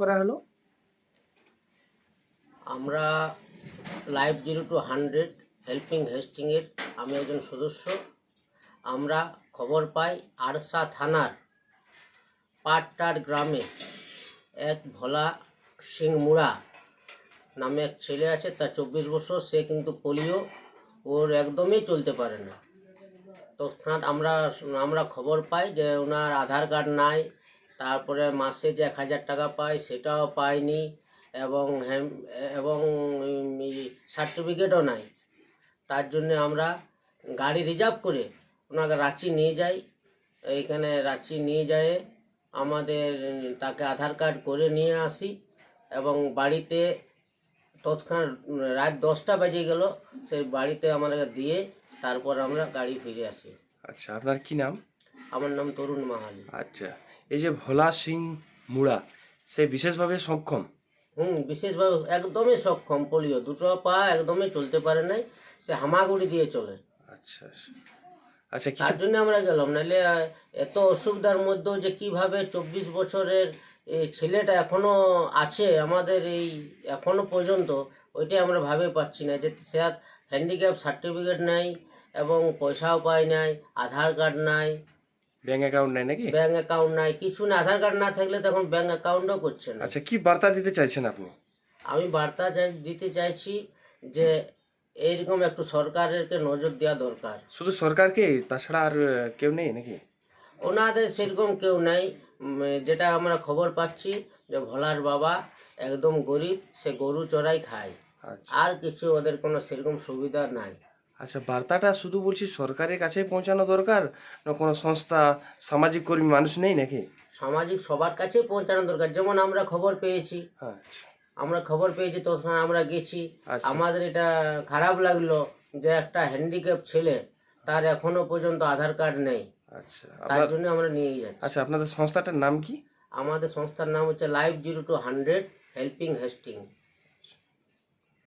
করা হলো? আমরা live zero to hundred helping হেস্টিংয়ের আমি একজন সদস্য। আমরা খবর পাই আরসা থানার পাটটার গ্রামে এক ভোলা সিং মুড়া নামে এক ছেলে আছে, তার চব্বিশ বছর, সে কিন্তু পোলিও, ওর একদমই চলতে পারে না। তৎক্ষণাৎ আমরা আমরা খবর পাই যে ওনার আধার কার্ড নাই তারপরে মাসে যে এক হাজার টাকা পায় সেটাও পায়নি এবং হ্যাম- এবং সার্টিফিকেটও নাই। তার জন্য আমরা গাড়ি রিজার্ভ করে ওনাকে রাঁচি নিয়ে যাই। এইখানে রাঁচি নিয়ে যায় আমাদের তাকে আধার কার্ড করে নিয়ে আসি এবং বাড়িতে তৎক্ষণাৎ রাত দশটা বেজে গেল সেই বাড়িতে আমাদেরকে দিয়ে তারপর আমরা গাড়ি ফিরে আসি। আচ্ছা আপনার কি নাম? আমার নাম তরুণ মাহালি। আচ্ছা। এই যে ভোলা সিং মুড়া সে বিশেষভাবে সক্ষম? হুম বিশেষভাবে একদমই সক্ষম পোলিও। দুটো পা একদমই চলতে পারে নাই সে হামাগুড়ি দিয়ে চলে। আচ্ছা আচ্ছা। আচ্ছা তার জন্য আমরা গেলাম নাহলে এত অসুবিধার মধ্যেও যে কীভাবে চব্বিশ বছরের এই ছেলেটা এখনও আছে আমাদের এই এখনও পর্যন্ত ওইটাই আমরা ভাবে পাচ্ছি না যে সে হ্যান্ডিক্যাপ সার্টিফিকেট নাই এবং পয়সাও পায় নাই আধার কার্ড নাই। ব্যাংক অ্যাকাউন্ট নেই নাকি? ব্যাংক অ্যাকাউন্ট নাই কিছু না আধার কার্ড না থাকলে তখন ব্যাংক অ্যাকাউন্টও করছে না। আচ্ছা কি বার্তা দিতে চাইছেন আপনি? আমি বার্তা দিতে চাইছি যে এইরকম একটু সরকারেরকে নজর দেওয়া দরকার। শুধু সরকারকে? তাছাড়া আর কেউ নেই নাকি? ওনাদের সেরকম কেউ নাই। যেটা আমরা খবর পাচ্ছি যে ভোলার বাবা একদম গরিব সে গরু চড়াই খায়। আচ্ছা। আর কিছু ওদের কোনো সেরকম সুবিধা নাই। আচ্ছা বার্তাটা শুধু বলছি সরকারের কাছে পৌঁছানো দরকার না কোনো সংস্থা সামাজিক কর্মী মানুষ নেই নাকি? সামাজিক সবার কাছে পৌঁছানো দরকার। যেমন আমরা খবর পেয়েছি। হ্যাঁ আমরা খবর পেয়েছি তখন আমরা গেছি। আচ্ছা। আমাদের এটা খারাপ লাগল যে একটা হ্যান্ডিক্যাপ ছেলে তার এখনও পর্যন্ত আধার কার্ড নেই। আচ্ছা তার আপনার জন্য আমরা নিয়ে যাচ্ছি। আচ্ছা আপনাদের সংস্থাটার নাম কি? আমাদের সংস্থার নাম হচ্ছে live zero to hundred helping Hastings